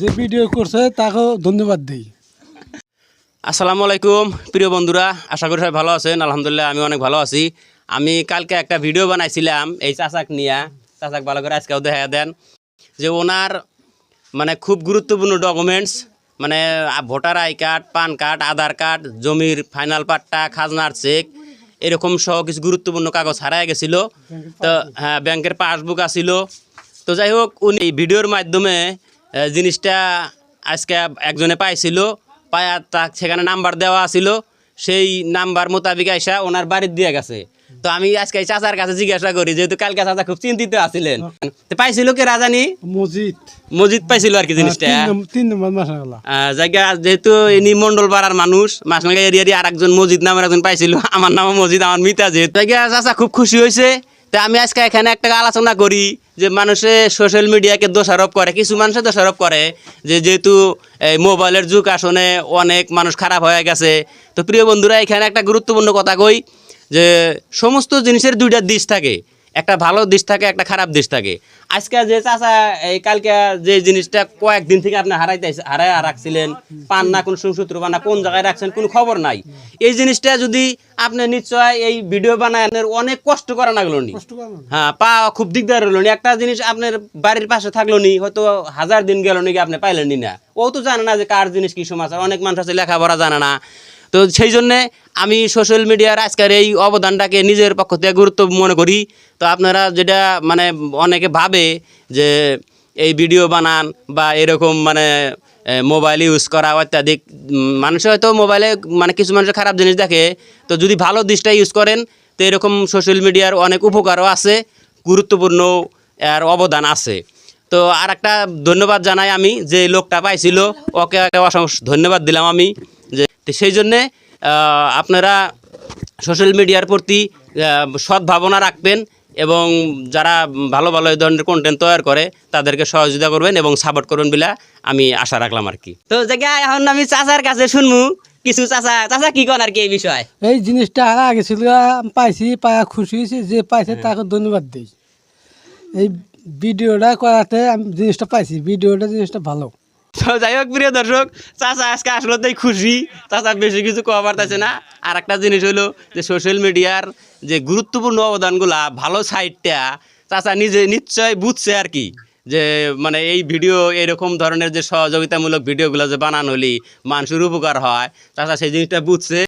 যে ভিডিও করছে, তাকেও ধন্যবাদ দিই। আসসালামু আলাইকুম, প্রিয় বন্ধুরা, আশা করি সবাই ভালো আছেন। আলহামদুলিল্লাহ, আমি অনেক ভালো আছি। আমি কালকে একটা ভিডিও বানাইছিলাম এই চাচাক নিয়ে। চাচাক ভালো করে আজকেও দেখা দেন। যে ওনার মানে খুব গুরুত্বপূর্ণ ডকুমেন্টস মানে voter I card, PAN card, Aadhaar card, জমির ফাইনাল পাট্টা খাজনার চেক এরকম সহ কিছু গুরুত্বপূর্ণ কাগজ হারায় গেছিল। তো হ্যাঁ ব্যাংকের পাসবুক আসিল তো যাই হোক, উনি ভিডিওর মাধ্যমে জিনিসটা আজকে একজনে পাইছিল পায়া তা সেখানে নাম্বার দেওয়া ছিল সেই নাম্বার মোতাবিক আইসা ওনার বাড়ির দিয়ে গেছে। তো আমি আজকে চাচার কাছে জিজ্ঞাসা করি যেহেতু কালকে চাচা খুব চিন্তিত আছিলেন। পাইছিল কে রাজানি? মসজিদ মসজিদ পাইছিল আর কি জিনিসটা। তিন নম্বর- জায়গা যেহেতু ইনি মন্ডল পাড়ার মানুষ মাসনাগা এরিয়ারই আর একজন মসজিদ নামের একজন পাইছিল আমার নাম মসজিদ আমার মিতা যেহেতু। চাচা খুব খুশি হয়েছে তা আমি আজকে এখানে একটা আলোচনা করি যে মানুষে সোশ্যাল মিডিয়াকে দোষারোপ করে, কিছু মানুষে দোষারোপ করে যে যেহেতু এই মোবাইলের যুগ আসনে অনেক মানুষ খারাপ হয়ে গেছে। তো প্রিয় বন্ধুরা, এখানে একটা গুরুত্বপূর্ণ কথা কই যে সমস্ত জিনিসের দুইটা দিশ থাকে। একটা ভালো দিক থাকে একটা খারাপ দিক থাকে। আজকে যে চাচা এই কালকে যে জিনিসটা কয়েকদিন থেকে আপনি হারাইতে হারাই রাখছিলেন পান না কোন সুসূত্র পান না কোন জায়গায় রাখছেন কোনো খবর নাই। এই জিনিসটা যদি আপনি নিশ্চয় এই ভিডিও বানানোর অনেক কষ্ট করা লাগল নি। হ্যাঁ পা খুব দিকদার হলো নি। একটা জিনিস আপনার বাড়ির পাশে থাকল নি হয়তো হাজার দিন গেল নাকি আপনি পাইলেন নি না। ও তো জানে না যে কার জিনিস কি সমাচার। অনেক মানুষ আছে লেখাপড়া জানে না। তো সেই জন্যে আমি সোশ্যাল মিডিয়ার আজকের এই অবদানটাকে নিজের পক্ষ থেকে গুরুত্ব মনে করি। তো আপনারা যেটা মানে অনেকে ভাবে যে এই ভিডিও বানান বা এরকম মানে মোবাইল ইউজ করা অত্যাধিক উম, মানুষ হয়তো মোবাইলে মানে কিছু মানুষের খারাপ জিনিস দেখে। তো যদি ভালো দিকটা ইউজ করেন তো এরকম সোশ্যাল মিডিয়ার অনেক উপকারও আছে গুরুত্বপূর্ণ এর অবদান আছে। তো আর একটা ধন্যবাদ জানাই আমি যে লোকটা পাইছিল ওকে অসংখ্য ধন্যবাদ দিলাম আমি। তো সেই জন্যে আপনারা সোশ্যাল মিডিয়ার প্রতি আহ, সৎ ভাবনা রাখবেন এবং যারা ভালো ভালো এই ধরনের কন্টেন্ট তৈরি করে তাদেরকে সহযোগিতা করবেন এবং সাপোর্ট করবেন বলে আমি আশা রাখলাম আর কি। তো জায়গা এখন আমি চাচার কাছে শুনব কিছু চাচা চাচা কি কন আর কি এই বিষয়? এই জিনিসটা হারা গেছিল পাইছি পায়া খুশি হয়েছি যে পাইছে তাকে ধন্যবাদ দিই এই ভিডিওটা করাতে আমি জিনিসটা পাইছি ভিডিওটা জিনিসটা ভালো। যাই হোক, প্রিয় দর্শক, চাচা আজকে আসলে তাই খুশি। চাচা বেশি কিছু কবার পারতেছে না। আর একটা জিনিস হলো যে সোশ্যাল মিডিয়ার যে গুরুত্বপূর্ণ অবদানগুলা ভালো সাইডটা চাচা নিজে নিশ্চয় বুঝছে আর কি। যে মানে এই ভিডিও এরকম ধরনের যে সহযোগিতামূলক ভিডিওগুলো যে বানানো হলি মানুষের উপকার হয়, চাচা সেই জিনিসটা বুঝছে।